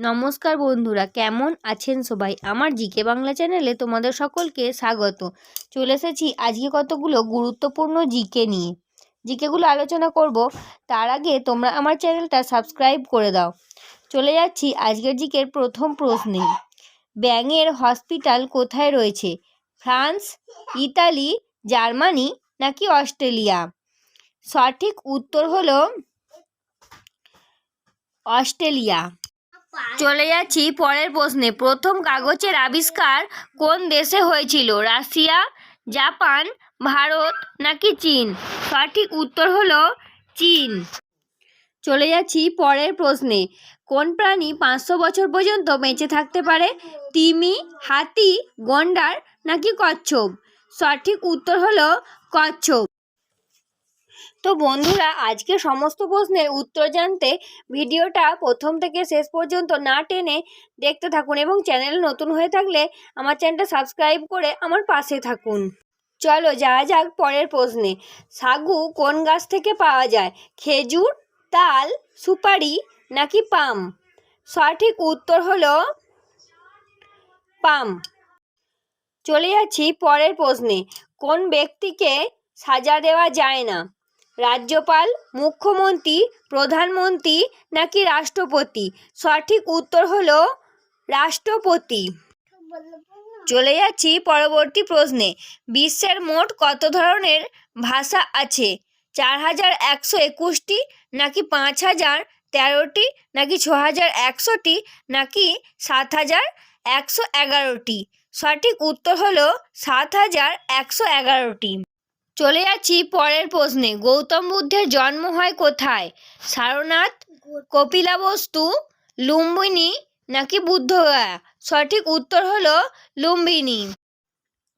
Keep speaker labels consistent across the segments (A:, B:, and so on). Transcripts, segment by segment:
A: নমস্কার বন্ধুরা, কেমন আছেন সবাই? আমার জিকে বাংলা চ্যানেলে তোমাদের সকলকে স্বাগত। চলে এসেছি আজকে কতগুলো গুরুত্বপূর্ণ জিকে নিয়ে। জিকেগুলো আলোচনা করব, তার আগে তোমরা আমার চ্যানেলটা সাবস্ক্রাইব করে দাও। চলে যাচ্ছি আজকের জিকের প্রথম প্রশ্নে। ব্যাঙের হসপিটাল কোথায় রয়েছে? ফ্রান্স, ইতালি, জার্মানি নাকি অস্ট্রেলিয়া? সঠিক উত্তর হলো অস্ট্রেলিয়া। চলে যাচ্ছি পরের প্রশ্নে। প্রথম কাগজের আবিষ্কার কোন দেশে হয়েছিল? রাশিয়া, জাপান, ভারত নাকি চীন? সঠিক উত্তর হলো চীন। চলে যাচ্ছি পরের প্রশ্নে। কোন প্রাণী পাঁচশো বছর পর্যন্ত বেঁচে থাকতে পারে? তিমি, হাতি, গন্ডার নাকি কচ্ছপ? সঠিক উত্তর হলো কচ্ছপ। তো বন্ধুরা, আজকে সমস্ত প্রশ্নের উত্তর জানতে ভিডিওটা প্রথম থেকে শেষ পর্যন্ত না টেনে দেখতে থাকুন এবং চ্যানেল নতুন হয়ে থাকলে আমার চ্যানেলটা সাবস্ক্রাইব করে আমার পাশে থাকুন। চলো যাওয়া যাক পরের প্রশ্নে। সাগু কোন গাছ থেকে পাওয়া যায়? খেজুর, তাল, সুপারি নাকি পাম? সঠিক উত্তর হলো পাম। চলে যাচ্ছি পরের প্রশ্নে। কোন ব্যক্তিকে সাজা দেওয়া যায় না? রাজ্যপাল, মুখ্যমন্ত্রী, প্রধানমন্ত্রী নাকি রাষ্ট্রপতি? সঠিক উত্তর হল রাষ্ট্রপতি। চলে যাচ্ছি পরবর্তী প্রশ্নে। বিশ্বের মোট কত ধরনের ভাষা আছে? চার হাজার একশো একুশটি নাকি পাঁচ হাজার তেরোটি নাকি ছ হাজার একশোটি নাকি সাত হাজার একশো এগারোটি? সঠিক উত্তর হলো সাত হাজার একশো এগারোটি। চলে যাচ্ছি পরের প্রশ্নে। গৌতম বুদ্ধের জন্ম হয় কোথায়? সারনাথ কপিলাবস্তু লুম্বিনী নাকি বুদ্ধগয়া? সঠিক উত্তর হলো লুম্বিনী।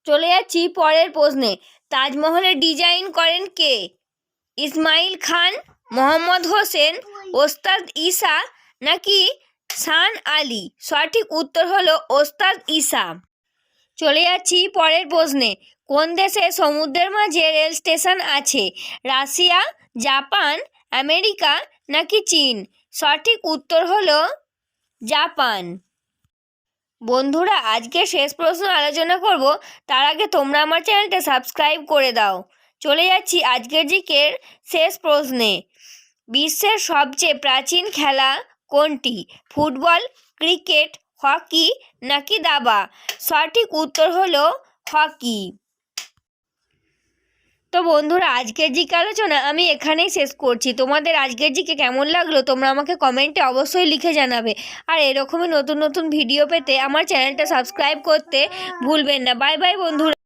A: চলে যাচ্ছি পরের প্রশ্নে। তাজমহলের ডিজাইন করেন কে? ইসমাইল খান, মোহাম্মদ হোসেন, ওস্তাদ ঈসা নাকি শান আলী? সঠিক উত্তর হলো ওস্তাদ ঈসা। চলে যাচ্ছি পরের প্রশ্নে। কোন দেশে সমুদ্রের মাঝে রেল স্টেশন আছে? রাশিয়া, জাপান, আমেরিকা নাকি চীন? সঠিক উত্তর হল জাপান। বন্ধুরা, আজকে শেষ প্রশ্ন আলোচনা করব। তার আগে তোমরা আমার চ্যানেলটা সাবস্ক্রাইব করে দাও। চলে যাচ্ছি আজকের জিকের শেষ প্রশ্নে। বিশ্বের সবচেয়ে প্রাচীন খেলা কোনটি? ফুটবল, ক্রিকেট, হকি নাকি দাবা? সঠিক উত্তর হলো হকি। তো বন্ধুরা, আজকের জিকে আলোচনা আমি এখানেই শেষ করছি। তোমাদের আজকের জিকে কেমন লাগল তোমরা আমাকে কমেন্টে অবশ্যই লিখে জানাবে। আর এরকমই নতুন নতুন ভিডিও পেতে আমার চ্যানেলটা সাবস্ক্রাইব করতে ভুলবেন না। বাই বাই বন্ধুরা।